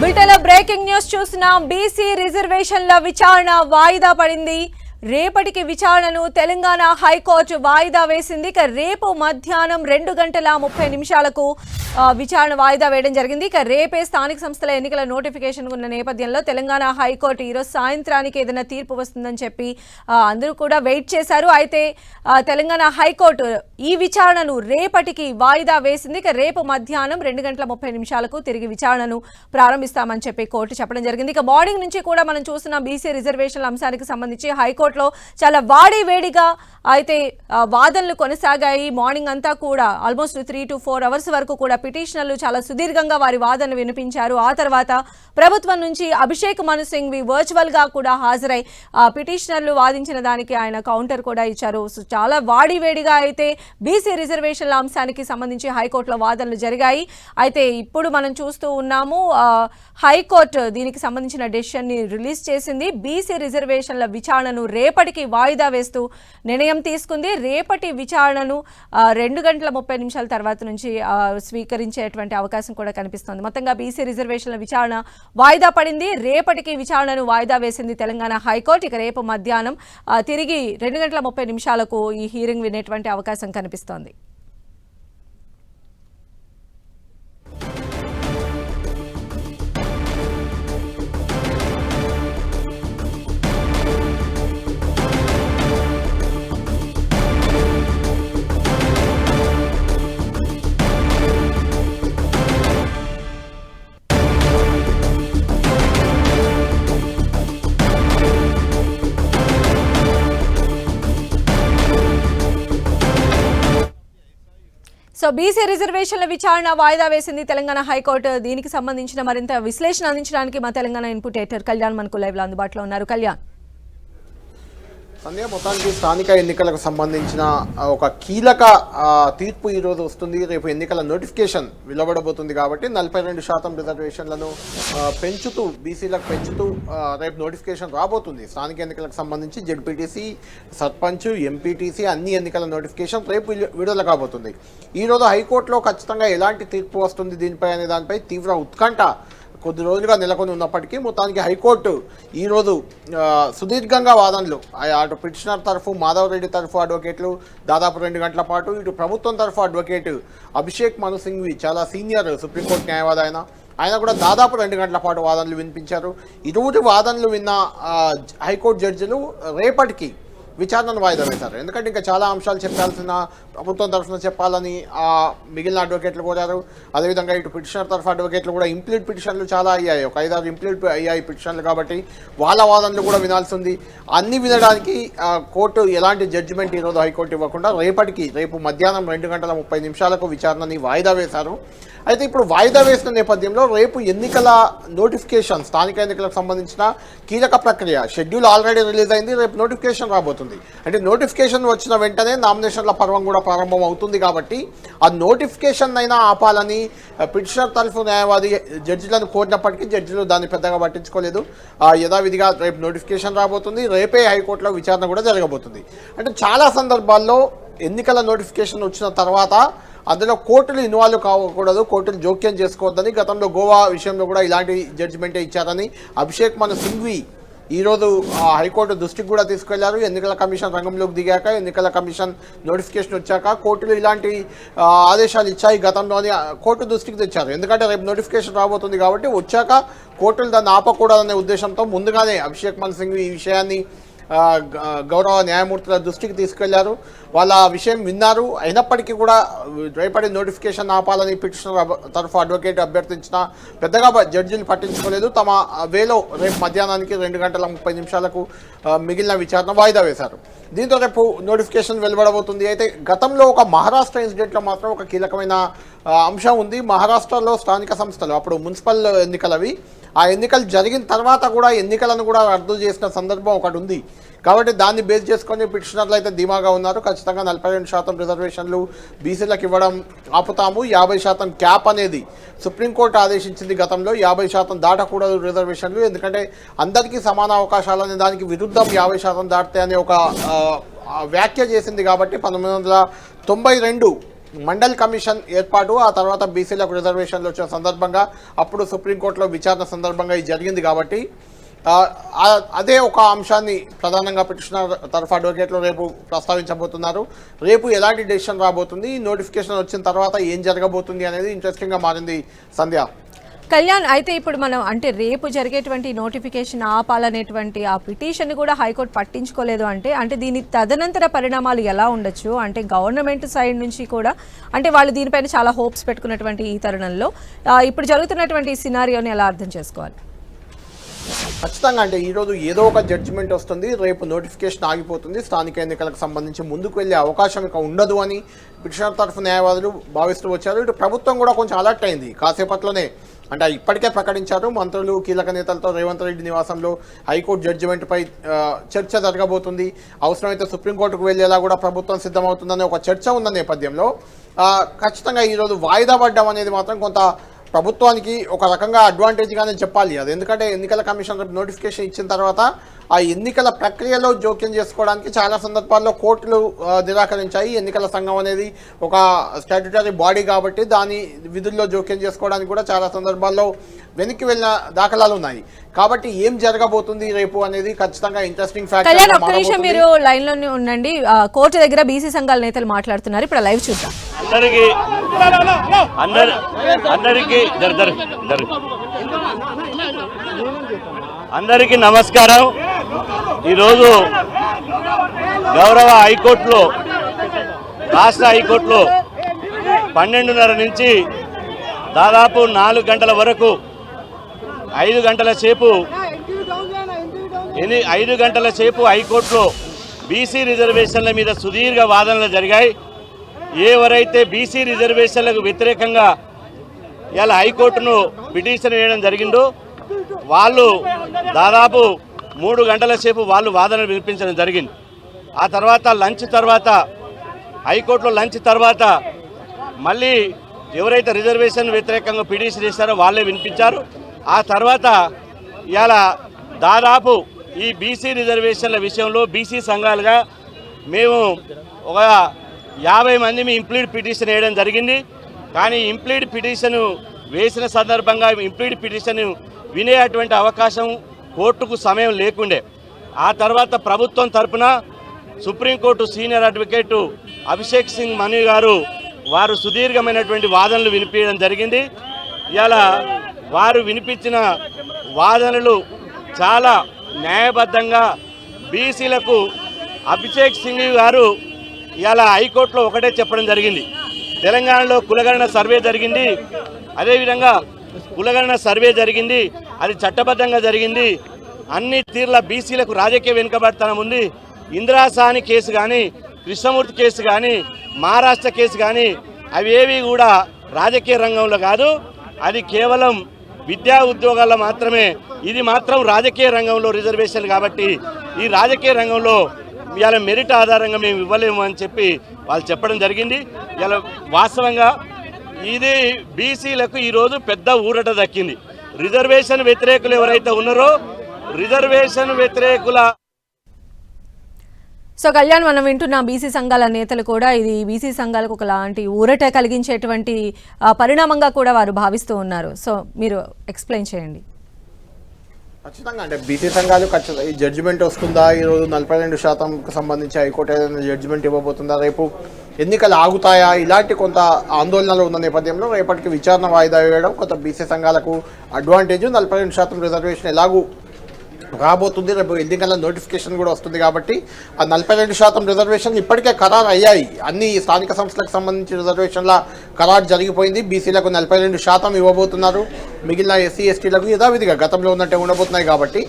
బులెటిన్లో breaking news చూసిన BC రిజర్వేషన్ల విచారణ వాయిదా పడింది. రేపటికి విచారణను తెలంగాణ హైకోర్టు వాయిదా వేసింది. ఇక రేపు మధ్యాహ్నం రెండు గంటల ముప్పై నిమిషాలకు విచారణ వాయిదా వేయడం జరిగింది. ఇక రేపే స్థానిక సంస్థల ఎన్నికల నోటిఫికేషన్ ఉన్న నేపథ్యంలో తెలంగాణ హైకోర్టు ఈరోజు సాయంత్రానికి ఏదైనా తీర్పు వస్తుందని చెప్పి అందరూ కూడా వెయిట్ చేశారు. అయితే తెలంగాణ హైకోర్టు ఈ విచారణను రేపటికి వాయిదా వేసింది. ఇక రేపు మధ్యాహ్నం రెండు గంటల ముప్పై నిమిషాలకు తిరిగి విచారణను ప్రారంభిస్తామని చెప్పి కోర్టు చెప్పడం జరిగింది. ఇక మార్నింగ్ నుంచి కూడా మనం చూస్తున్న బీసీ రిజర్వేషన్ల అంశానికి సంబంధించి హైకోర్టు కోర్టులో చాలా వాడి వేడిగా అయితే వాదనలు కొనసాగాయి. మార్నింగ్ అంతా కూడా almost three two four hours వరకు కూడా పిటిషనర్లు చాలా సుదీర్ఘంగా వారి వాదనలు వినిపించారు. ఆ తర్వాత ప్రభుత్వం నుంచి అభిషేక్ మను సింఘ్వి వర్చువల్గా కూడా హాజరై ఆ, పిటిషనర్లు వాదించిన దానికి ఆయన కౌంటర్ కూడా ఇచ్చారు. సో చాలా వాడి వేడిగా అయితే బీసీ రిజర్వేషన్ల అంశానికి సంబంధించి హైకోర్టులో వాదనలు జరిగాయి. అయితే ఇప్పుడు మనం చూస్తూ ఉన్నాము హైకోర్టు దీనికి సంబంధించిన డెసిషన్ని రిలీజ్ చేసింది. బీసీ రిజర్వేషన్ల విచారణను రేపటికి వాయిదా వేస్తూ నిర్ణయం తీసుకుంది. రేపటి విచారణను రెండు గంటల ముప్పై నిమిషాల తర్వాత నుంచి స్వీకరించేటువంటి అవకాశం కూడా కనిపిస్తోంది. మొత్తంగా బీసీ రిజర్వేషన్ల విచారణ వాయిదా పడింది. రేపటికి విచారణను వాయిదా వేసింది తెలంగాణ హైకోర్టు. ఇక రేపు మధ్యాహ్నం తిరిగి రెండు గంటల ముప్పై నిమిషాలకు ఈ హీరింగ్ వినేటువంటి అవకాశం కనిపిస్తోంది. బీసీ రిజర్వేషన్ల విచారణ వాయిదా వేసింది తెలంగాణ హైకోర్టు. దీనికి సంబంధించిన మరింత విశ్లేషణ అందించడానికి మా తెలంగాణ ఇన్పుట్ ఎడిటర్ కళ్యాణ్ మనకు లైవ్లో అందుబాటులో ఉన్నారు. కళ్యాణ్. సంధ్య మొత్తానికి స్థానిక ఎన్నికలకు సంబంధించిన ఒక కీలక తీర్పు ఈరోజు వస్తుంది. రేపు ఎన్నికల నోటిఫికేషన్ వెలువడబోతుంది కాబట్టి నలభై రెండు శాతం రిజర్వేషన్లను పెంచుతూ బీసీలకు పెంచుతూ రేపు నోటిఫికేషన్ రాబోతుంది. స్థానిక ఎన్నికలకు సంబంధించి జెడ్పీటీసీ సర్పంచ్ ఎంపీటీసీ అన్ని ఎన్నికల నోటిఫికేషన్ రేపు విడుదల కాబోతుంది. ఈ రోజు హైకోర్టులో ఖచ్చితంగా ఎలాంటి తీర్పు వస్తుంది దీనిపై అనే దానిపై తీవ్ర ఉత్కంఠ కొద్ది రోజులుగా నెలకొని ఉన్నప్పటికీ మొత్తానికి హైకోర్టు ఈరోజు సుదీర్ఘంగా వాదనలు. అటు పిటిషనర్ తరఫు మాధవ్ రెడ్డి తరఫు అడ్వకేట్లు దాదాపు రెండు గంటల పాటు ఇటు ప్రభుత్వం తరఫు అడ్వకేట్ అభిషేక్ మను సింఘ్వి చాలా సీనియర్ సుప్రీంకోర్టు న్యాయవాది ఆయన. ఆయన కూడా దాదాపు రెండు గంటల పాటు వాదనలు వినిపించారు. ఇరువురు వాదనలు విన్న హైకోర్టు జడ్జిలు రేపటికి విచారణను వాయిదా వేశారు. ఎందుకంటే ఇంకా చాలా అంశాలు చెప్పాల్సిన ప్రభుత్వం తరఫున చెప్పాలని ఆ మిగిలిన అడ్వకేట్లు కోరారు. అదేవిధంగా ఇటు పిటిషనర్ తరఫు అడ్వకేట్లు కూడా ఇంప్లీట్ పిటిషన్లు చాలా అయ్యాయి. ఒక ఐదారు ఇంప్లీట్ అయ్యాయి పిటిషన్లు కాబట్టి వాళ్ళ వాదనలు కూడా వినాల్సి ఉంది. అన్ని వినడానికి కోర్టు ఎలాంటి జడ్జిమెంట్ ఈరోజు హైకోర్టు ఇవ్వకుండా రేపటికి రేపు మధ్యాహ్నం రెండు గంటల ముప్పై నిమిషాలకు విచారణని వాయిదా వేశారు. అయితే ఇప్పుడు వాయిదా వేసిన నేపథ్యంలో రేపు ఎన్నికల నోటిఫికేషన్ స్థానిక ఎన్నికలకు సంబంధించిన కీలక ప్రక్రియ షెడ్యూల్ ఆల్రెడీ రిలీజ్ అయింది రేపు నోటిఫికేషన్ రాబోతుంది. అంటే నోటిఫికేషన్ వచ్చిన వెంటనే నామినేషన్ల పర్వం కూడా ప్రారంభం అవుతుంది కాబట్టి ఆ నోటిఫికేషన్ అయినా ఆపాలని పిటిషనర్ తరఫు న్యాయవాది జడ్జిలను కోరినప్పటికీ జడ్జిలు దాన్ని పెద్దగా పట్టించుకోలేదు. ఆ, యథావిధిగా రేపు నోటిఫికేషన్ రాబోతుంది. రేపే హైకోర్టులో విచారణ కూడా జరగబోతుంది. అంటే చాలా సందర్భాల్లో ఎన్నికల నోటిఫికేషన్ వచ్చిన తర్వాత అందులో కోర్టులు ఇన్వాల్వ్ కాకూడదు కోర్టులు జోక్యం చేసుకోవద్దని గతంలో గోవా విషయంలో కూడా ఇలాంటి జడ్జిమెంటే ఇచ్చారని అభిషేక్ మన సింఘ్వి ఈరోజు హైకోర్టు దృష్టికి కూడా తీసుకెళ్ళారు. ఎన్నికల కమిషన్ రంగంలోకి దిగాక ఎన్నికల కమిషన్ నోటిఫికేషన్ వచ్చాక కోర్టులు ఇలాంటి ఆదేశాలు ఇచ్చాయి గతంలోని కోర్టు దృష్టికి తెచ్చారు. ఎందుకంటే రేపు నోటిఫికేషన్ రాబోతుంది కాబట్టి వచ్చాక కోర్టులు దాన్ని ఆపకూడదనే ఉద్దేశంతో ముందుగానే అభిషేక్ మన్ సింగ్ ఈ విషయాన్ని గౌరవ న్యాయమూర్తుల దృష్టికి తీసుకెళ్ళారు. వాళ్ళ ఆ విషయం విన్నారు. అయినప్పటికీ కూడా రేపటి నోటిఫికేషన్ ఆపాలని పిటిషనర్ తరఫు అడ్వకేట్ అభ్యర్థించిన పెద్దగా జడ్జిని జడ్జిలు పట్టించుకోలేదు. తమ వేలో రేపు మధ్యాహ్నానికి రెండు గంటల ముప్పై నిమిషాలకు మిగిలిన విచారణ వాయిదా వేశారు. దీంతో రేపు నోటిఫికేషన్ వెలువడబోతుంది. అయితే గతంలో ఒక మహారాష్ట్ర ఇన్సిడెంట్లో మాత్రం ఒక కీలకమైన అంశం ఉంది. మహారాష్ట్రలో స్థానిక సంస్థలు అప్పుడు మున్సిపల్ ఎన్నికలవి ఆ ఎన్నికలు జరిగిన తర్వాత కూడా ఎన్నికలను కూడా రద్దు చేసిన సందర్భం ఒకటి ఉంది. కాబట్టి దాన్ని బేస్ చేసుకొని పిటిషనర్లు అయితే ధీమాగా ఉన్నారు. ఖచ్చితంగా నలభై రెండు శాతం రిజర్వేషన్లు బీసీలకు ఇవ్వడం ఆపుతాము. యాభై శాతం క్యాప్ అనేది సుప్రీంకోర్టు ఆదేశించింది గతంలో. యాభై శాతం దాటకూడదు రిజర్వేషన్లు. ఎందుకంటే అందరికీ సమాన అవకాశాలు అనే దానికి విరుద్ధం యాభై శాతం దాటితే అనే ఒక వ్యాఖ్య చేసింది కాబట్టి పంతొమ్మిది వందల తొంభై రెండు మండల్ కమిషన్ ఏర్పాటు ఆ తర్వాత బీసీలకు రిజర్వేషన్లు వచ్చిన సందర్భంగా అప్పుడు సుప్రీంకోర్టులో విచారణ సందర్భంగా ఇది జరిగింది కాబట్టి అదే ఒక అంశాన్ని ప్రధానంగా పిటిషనర్ తరఫు అడ్వకేట్లు రేపు ప్రస్తావించబోతున్నారు. రేపు ఎలాంటి డెసిషన్ రాబోతుంది? ఈ నోటిఫికేషన్ వచ్చిన తర్వాత ఏం జరగబోతుంది అనేది ఇంట్రెస్టింగ్గా మారింది సంధ్య. కళ్యాణ్ అయితే ఇప్పుడు మనం అంటే రేపు జరిగేటువంటి నోటిఫికేషన్ ఆపాలనేటువంటి ఆ పిటిషన్ కూడా హైకోర్టు పట్టించుకోలేదు అంటే అంటే దీని తదనంతర పరిణామాలు ఎలా ఉండొచ్చు? అంటే గవర్నమెంట్ సైడ్ నుంచి కూడా అంటే వాళ్ళు దీనిపైన చాలా హోప్స్ పెట్టుకున్నటువంటి ఈ తరుణంలో ఇప్పుడు జరుగుతున్నటువంటి సినారియోని ఎలా అర్థం చేసుకోవాలి? ఖచ్చితంగా అంటే ఈరోజు ఏదో ఒక జడ్జిమెంట్ వస్తుంది రేపు నోటిఫికేషన్ ఆగిపోతుంది. స్థానిక ఎన్నికలకు సంబంధించి ముందుకు వెళ్ళే అవకాశం ఇక ఉండదు అని పిటిషనర్ తరఫు న్యాయవాదులు భావిస్తూ వచ్చారు. ఇటు ప్రభుత్వం కూడా కొంచెం అలర్ట్ అయింది. కాసేపట్లోనే అంటే ఇప్పటికే ప్రకటించారు. మంత్రులు కీలక నేతలతో రేవంత్ రెడ్డి నివాసంలో హైకోర్టు జడ్జిమెంట్పై చర్చ జరగబోతుంది. అవసరమైతే సుప్రీంకోర్టుకు వెళ్ళేలా కూడా ప్రభుత్వం సిద్ధమవుతుందనే ఒక చర్చ ఉన్న నేపథ్యంలో ఖచ్చితంగా ఈరోజు వాయిదా పడ్డం అనేది మాత్రం కొంత ప్రభుత్వానికి ఒక రకంగా అడ్వాంటేజ్గానే చెప్పాలి. అది ఎందుకంటే ఎన్నికల కమిషన్ నోటిఫికేషన్ ఇచ్చిన తర్వాత ఆ ఎన్నికల ప్రక్రియలో జోక్యం చేసుకోవడానికి చాలా సందర్భాల్లో కోర్టులు నిరాకరించాయి. ఎన్నికల సంఘం అనేది ఒక స్టాట్యుటరీ బాడీ కాబట్టి దాని విధుల్లో జోక్యం చేసుకోవడానికి కూడా చాలా సందర్భాల్లో వెనక్కి వెళ్ళిన దాఖలాలు ఉన్నాయి. కాబట్టి ఏం జరగబోతుంది రేపు అనేది ఖచ్చితంగా ఇంట్రెస్టింగ్ ఫ్యాక్టర్ మీరు లైన్లోనే ఉండండి. ఆ, కోర్టు దగ్గర బీసీ సంఘాల నేతలు మాట్లాడుతున్నారు. ఇప్పుడు లైవ్ చూద్దాం. అందరి అందరికీ నమస్కారం. ఈరోజు గౌరవ హైకోర్టులో రాష్ట్ర హైకోర్టులో పన్నెండున్నర నుంచి దాదాపు నాలుగు గంటల వరకు ఐదు గంటల సేపు ఎన్ని ఐదు గంటల సేపు హైకోర్టులో బీసీ రిజర్వేషన్ల మీద సుదీర్ఘ వాదనలు జరిగాయి. ఎవరైతే బీసీ రిజర్వేషన్లకు వ్యతిరేకంగా ఇలా హైకోర్టును పిటిషన్ వేయడం జరిగిందో వాళ్ళు దాదాపు మూడు గంటల సేపు వాళ్ళు వాదనలు వినిపించడం జరిగింది. ఆ తర్వాత లంచ్ తర్వాత హైకోర్టులో లంచ్ తర్వాత మళ్ళీ ఎవరైతే రిజర్వేషన్ వ్యతిరేకంగా పిటిషన్ ఇస్తారో వాళ్ళే వినిపించారు. ఆ తర్వాత ఇలా దాదాపు ఈ బీసీ రిజర్వేషన్ల విషయంలో బీసీ సంఘాలుగా మేము ఒక యాభై మంది మీ ఇంప్లీడ్ పిటిషన్ వేయడం జరిగింది. కానీ ఇంప్లీడ్ పిటిషన్ వేసిన సందర్భంగా ఇంప్లీడ్ పిటిషన్ వినే అటువంటి అవకాశం కోర్టుకు సమయం లేకుండే. ఆ తర్వాత ప్రభుత్వం తరపున Supreme Court senior advocate Abhishek Singh Manu గారు వారు సుదీర్ఘమైనటువంటి వాదనలు వినిపించడం జరిగింది. ఇలా వారు వినిపించిన వాదనలు చాలా న్యాయబద్ధంగా బీసీలకు అభిషేక్ సింగ్ గారు ఇలా హైకోర్టులో ఒకటే చెప్పడం జరిగింది. తెలంగాణలో కులగణన సర్వే జరిగింది. అదేవిధంగా కులగణన సర్వే జరిగింది అది చట్టబద్ధంగా జరిగింది. అన్ని తీర్ల బీసీలకు రాజకీయ వెనుకబడతనం ఉంది. ఇందిరాసాని కేసు కానీ కృష్ణమూర్తి కేసు కానీ మహారాష్ట్ర కేసు కానీ అవి ఏవి కూడా రాజకీయ రంగంలో కాదు. అది కేవలం విద్యా ఉద్యోగాల్లో మాత్రమే. ఇది మాత్రం రాజకీయ రంగంలో రిజర్వేషన్ కాబట్టి ఈ రాజకీయ రంగంలో ఇవాళ మెరిట్ ఆధారంగా మేము ఇవ్వలేము అని చెప్పి వాళ్ళు చెప్పడం జరిగింది. ఇలా వాస్తవంగా ఇది బీసీలకు ఈరోజు పెద్ద ఊరట దక్కింది. రిజర్వేషన్ వ్యతిరేకులు ఎవరైతే ఉన్నారో రిజర్వేషన్ వ్యతిరేకుల సో కళ్యాణ్ మనం వింటున్న బీసీ సంఘాల నేతలు కూడా ఇది బీసీ సంఘాలకు ఒకలాంటి ఊరట కలిగించేటువంటి పరిణామంగా కూడా వారు భావిస్తూ ఉన్నారు. సో మీరు ఎక్స్ప్లెయిన్ చేయండి. ఖచ్చితంగా అంటే బీసీ సంఘాలు ఖచ్చితంగా ఈ జడ్జిమెంట్ వస్తుందా? ఈరోజు నలభై రెండు శాతంకు సంబంధించి హైకోర్టు ఏదైనా జడ్జిమెంట్ ఇవ్వబోతుందా రేపు? ఎన్నికలు ఆగుతాయా? ఇలాంటి కొంత ఆందోళనలు ఉన్న నేపథ్యంలో రేపటికి విచారణ వాయిదా వేయడం కొంత బీసీ సంఘాలకు అడ్వాంటేజ్ నలభై రెండు శాతం రిజర్వేషన్ ఎలాగూ రాబోతుంది రేపు ఎన్నికల నోటిఫికేషన్ కూడా వస్తుంది కాబట్టి ఆ నలభై రెండు శాతం రిజర్వేషన్ ఇప్పటికే ఖరారు అయ్యాయి. అన్ని స్థానిక సంస్థలకు సంబంధించి రిజర్వేషన్ల ఖరారు జరిగిపోయింది. బీసీలకు నలభై రెండు శాతం ఇవ్వబోతున్నారు. మిగిలిన ఎస్సీ ఎస్టీలకు యథావిధిగా గతంలో ఉన్నట్టే ఉండబోతున్నాయి కాబట్టి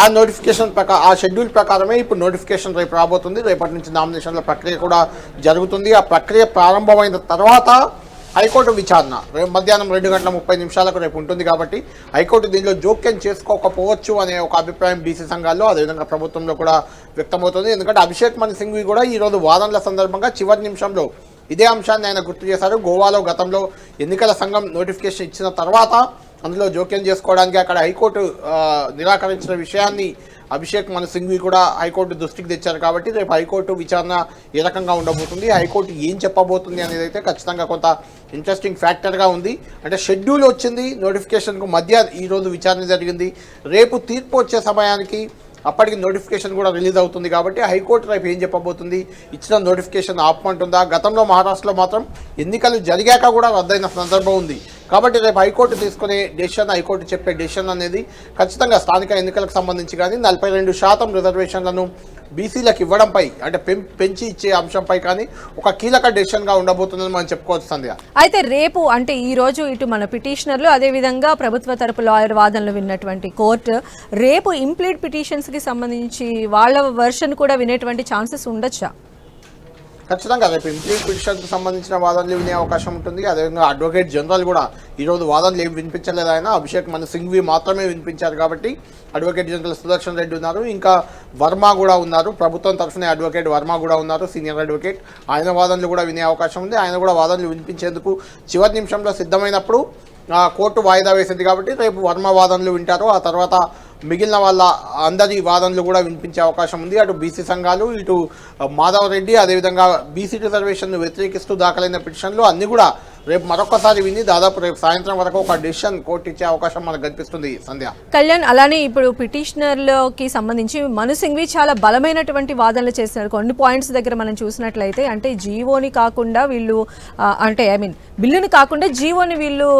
ఆ నోటిఫికేషన్ ప్రకారం ఆ షెడ్యూల్ ప్రకారమే ఇప్పుడు నోటిఫికేషన్ రేపు రాబోతుంది. రేపటి నుంచి నామినేషన్ల ప్రక్రియ కూడా జరుగుతుంది. ఆ ప్రక్రియ ప్రారంభమైన తర్వాత హైకోర్టు విచారణ. రేపు మధ్యాహ్నం రెండు గంటల ముప్పై నిమిషాలకు రేపు ఉంటుంది కాబట్టి హైకోర్టు దీనిలో జోక్యం చేసుకోకపోవచ్చు అనే ఒక అభిప్రాయం బీసీ సంఘాల్లో అదేవిధంగా ప్రభుత్వంలో కూడా వ్యక్తమవుతుంది. ఎందుకంటే అభిషేక్ మన్ సింఘ్వి కూడా ఈరోజు వాదనల సందర్భంగా చివరి నిమిషంలో ఇదే అంశాన్ని ఆయన గుర్తు చేశారు. గోవాలో గతంలో ఎన్నికల సంఘం నోటిఫికేషన్ ఇచ్చిన తర్వాత అందులో జోక్యం చేసుకోవడానికి అక్కడ హైకోర్టు నిరాకరించిన విషయాన్ని అభిషేక్ మన సింఘ్వి కూడా హైకోర్టు దృష్టికి తెచ్చారు కాబట్టి రేపు హైకోర్టు విచారణ ఏ రకంగా ఉండబోతుంది హైకోర్టు ఏం చెప్పబోతుంది అనేది అయితే ఖచ్చితంగా కొంత ఇంట్రెస్టింగ్ ఫ్యాక్టర్గా ఉంది. అంటే షెడ్యూల్ వచ్చింది నోటిఫికేషన్కు మధ్య ఈరోజు విచారణ జరిగింది. రేపు తీర్పు వచ్చే సమయానికి అప్పటికి నోటిఫికేషన్ కూడా రిలీజ్ అవుతుంది కాబట్టి హైకోర్టు రేపు ఏం చెప్పబోతుంది? ఇచ్చిన నోటిఫికేషన్ ఆపమంటుందా? గతంలో మహారాష్ట్రలో మాత్రం ఎన్నికలు జరిగాక కూడా రద్దయిన సందర్భం ఉంది. కాబట్టి రేపు హైకోర్టు తీసుకునే డెసిషన్ హైకోర్టు చెప్పే డెసిషన్ అనేది ఖచ్చితంగా స్థానిక ఎన్నికలకు సంబంధించి కానీ నలభై రెండు శాతం రిజర్వేషన్లను బీసీలకు ఇవ్వడంపై అంటే పెం పెంచి ఇచ్చే అంశంపై కానీ ఒక కీలక డెసిషన్గా ఉండబోతుందని మనం చెప్పుకోవచ్చు సంధ్య. అయితే రేపు అంటే ఈ రోజు ఇటు మన పిటిషనర్లు అదేవిధంగా ప్రభుత్వ తరపు లాయర్ వాదనలు విన్నటువంటి కోర్టు రేపు ఇంప్లీడ్ పిటిషన్స్కి సంబంధించి వాళ్ళ వర్షన్ కూడా వినేటువంటి ఛాన్సెస్ ఉండొచ్చా? ఖచ్చితంగా రేపు ఇంప్లీడ్ పిటిషన్కి సంబంధించిన వాదనలు వినే అవకాశం ఉంటుంది. అదేవిధంగా అడ్వకేట్ జనరల్ కూడా ఈరోజు వాదనలు ఏమి వినిపించలేదు ఆయన. అభిషేక్ మన సింఘ్వి మాత్రమే వినిపించారు కాబట్టి అడ్వకేట్ జనరల్ సుదర్శన్ రెడ్డి ఉన్నారు. ఇంకా వర్మ కూడా ఉన్నారు. ప్రభుత్వం తరఫున అడ్వకేట్ వర్మ కూడా ఉన్నారు సీనియర్ అడ్వకేట్. ఆయన వాదనలు కూడా వినే అవకాశం ఉంది. ఆయన కూడా వాదనలు వినిపించేందుకు చివరి నిమిషంలో సిద్ధమైనప్పుడు కోర్టు వాయిదా వేసింది కాబట్టి రేపు వర్మ వాదనలు వింటారు. ఆ తర్వాత మిగిలిన వాళ్ళ అందరి వాదనలు కూడా వినిపించే అవకాశం ఉంది. అటు బీసీ సంఘాలు ఇటు మాధవరెడ్డి అదేవిధంగా బీసీ రిజర్వేషన్ను వ్యతిరేకిస్తూ దాఖలైన పిటిషన్లు అన్నీ కూడా రేపు మరొకసారి విని దాదాపు రేపు సాయంత్రం వరకు ఒక డిసిషన్ కోర్టు ఇచ్చే అవకాశం మనకు కనిపిస్తుంది సంధ్య. కళ్యాణ్ అలానే ఇప్పుడు పిటిషనర్లకి సంబంధించి మను సింఘ్వి చాలా బలమైనటువంటి వాదనలు చేస్తున్నారు. కొన్ని పాయింట్స్ దగ్గర మనం చూసినట్లయితే అంటే జీవోని కాకుండా వీళ్ళు అంటే ఐ మీన్ బిల్లుని కాకుండా జీవోని వీళ్ళు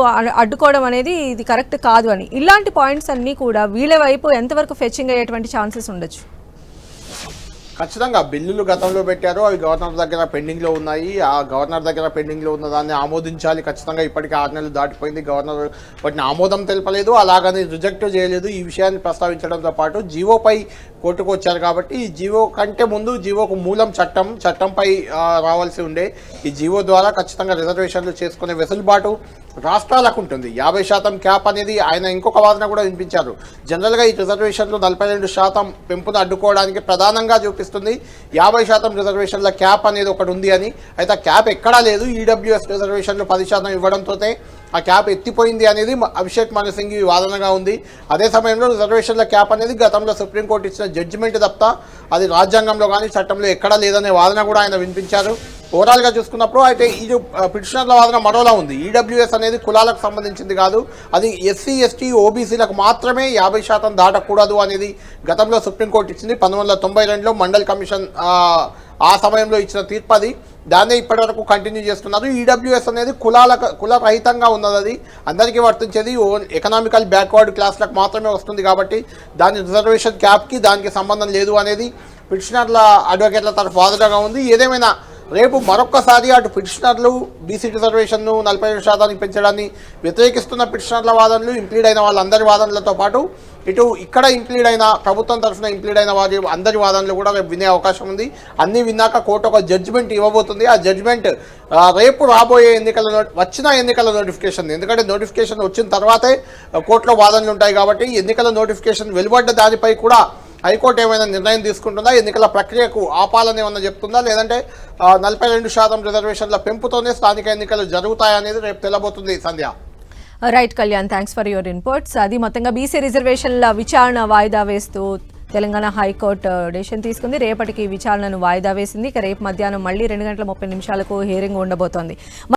అడ్డుకోవడం అనేది ఇది కరెక్ట్ కాదు అని. ఇలాంటి పాయింట్స్ అన్నీ కూడా వీళ్ళ వైపు ఎంతవరకు ఫెచ్చింగ్ అయ్యేటువంటి ఛాన్సెస్ ఉండొచ్చు? ఖచ్చితంగా బిల్లులు గతంలో పెట్టారు అవి గవర్నర్ దగ్గర పెండింగ్లో ఉన్నాయి. ఆ గవర్నర్ దగ్గర పెండింగ్లో ఉన్న దాన్ని ఆమోదించాలి. ఖచ్చితంగా ఇప్పటికే ఆరు నెలలు దాటిపోయింది. గవర్నర్ వాటిని ఆమోదం తెలపలేదు అలాగని రిజెక్ట్ చేయలేదు. ఈ విషయాన్ని ప్రస్తావించడంతో పాటు జీవోపై కోర్టుకు వచ్చారు కాబట్టి ఈ జీవో కంటే ముందు జీవోకు మూలం చట్టం చట్టంపై రావాల్సి ఉండే ఈ జీవో ద్వారా ఖచ్చితంగా రిజర్వేషన్లు చేసుకునే వెసులుబాటు రాష్ట్రాలకు ఉంటుంది. యాభై శాతం క్యాప్ అనేది ఆయన ఇంకొక వాదన కూడా వినిపించారు. జనరల్గా ఈ రిజర్వేషన్లు నలభై రెండు శాతం పెంపును అడ్డుకోవడానికి ప్రధానంగా చూపిస్తుంది. యాభై శాతం రిజర్వేషన్ల క్యాప్ అనేది ఒకటి ఉంది అని. అయితే క్యాప్ ఎక్కడా లేదు. ఈడబ్ల్యూఎస్ రిజర్వేషన్లు పది శాతం ఇవ్వడంతోనే ఆ క్యాప్ ఎత్తిపోయింది అనేది అభిషేక్ మను సింగ్ వాదనగా ఉంది. అదే సమయంలో రిజర్వేషన్ల క్యాప్ అనేది గతంలో సుప్రీంకోర్టు ఇచ్చిన జడ్జిమెంట్ తప్ప అది రాజ్యాంగంలో కానీ చట్టంలో ఎక్కడా లేదనే వాదన కూడా ఆయన వినిపించారు. ఓవరాల్గా చూసుకున్నప్పుడు అయితే ఈ పిటిషనర్ల వాదన మరోలా ఉంది. ఈడబ్ల్యూఎస్ అనేది కులాలకు సంబంధించింది కాదు. అది ఎస్సీ ఎస్టీ ఓబీసీలకు మాత్రమే యాభై శాతం దాటకూడదు అనేది గతంలో సుప్రీంకోర్టు ఇచ్చింది. పంతొమ్మిది వందల తొంభై రెండులో మండల్ కమిషన్ ఆ, సమయంలో ఇచ్చిన తీర్పు అది. దాన్నే ఇప్పటివరకు కంటిన్యూ చేస్తున్నారు. ఈడబ్ల్యూఎస్ అనేది కులాల కుల రహితంగా ఉన్నది అది. అందరికీ వర్తించేది ఓన్ ఎకనామికల్ బ్యాక్వర్డ్ క్లాస్లకు మాత్రమే వస్తుంది కాబట్టి దాని రిజర్వేషన్ క్యాప్కి దానికి సంబంధం లేదు అనేది పిటిషనర్ల అడ్వకేట్ల తరఫు వాదనగా ఉంది. ఏదేమైనా రేపు మరొక్కసారి అటు పిటిషనర్లు బీసీ రిజర్వేషన్ను నలభై ఐదు శాతానికి పెంచడాన్ని వ్యతిరేకిస్తున్న పిటిషనర్ల వాదనలు ఇంప్లీడ్ అయిన వాళ్ళందరి వాదనలతో పాటు ఇటు ఇక్కడ ఇంప్లీడ్ అయిన ప్రభుత్వం తరఫున ఇంప్లీడ్ అయిన వారి అందరి వాదనలు కూడా రేపు వినే అవకాశం ఉంది. అన్నీ విన్నాక కోర్టు ఒక జడ్జిమెంట్ ఇవ్వబోతుంది. ఆ జడ్జిమెంట్ రేపు రాబోయే ఎన్నికల వచ్చిన ఎన్నికల నోటిఫికేషన్ ఎందుకంటే నోటిఫికేషన్ వచ్చిన తర్వాతే కోర్టులో వాదనలు ఉంటాయి కాబట్టి ఎన్నికల నోటిఫికేషన్ వెలువడ్డ దానిపై కూడా హైకోర్టు ఏమైనా నిర్ణయం తీసుకుంటుందా? ఎన్నికల ప్రక్రియకు ఆపాలని ఏమన్నా చెప్తుందా? లేదంటే నలభై రెండు శాతం రిజర్వేషన్ల పెంపుతోనే స్థానిక ఎన్నికలు జరుగుతాయనేది రేపు తెలబోతుంది Sandhya. Right Kalyan thanks for your inputs అది మొత్తంగా బీసీ రిజర్వేషన్ల విచారణ వాయిదా వేస్తూ తెలంగాణ హైకోర్టు డెసిషన్ తీసుకుంది. రేపటికి విచారణను వాయిదా వేసింది. ఇక రేపు మధ్యాహ్నం మళ్ళీ రెండు గంటల ముప్పై నిమిషాలకు హియరింగ్ ఉండబోతోంది.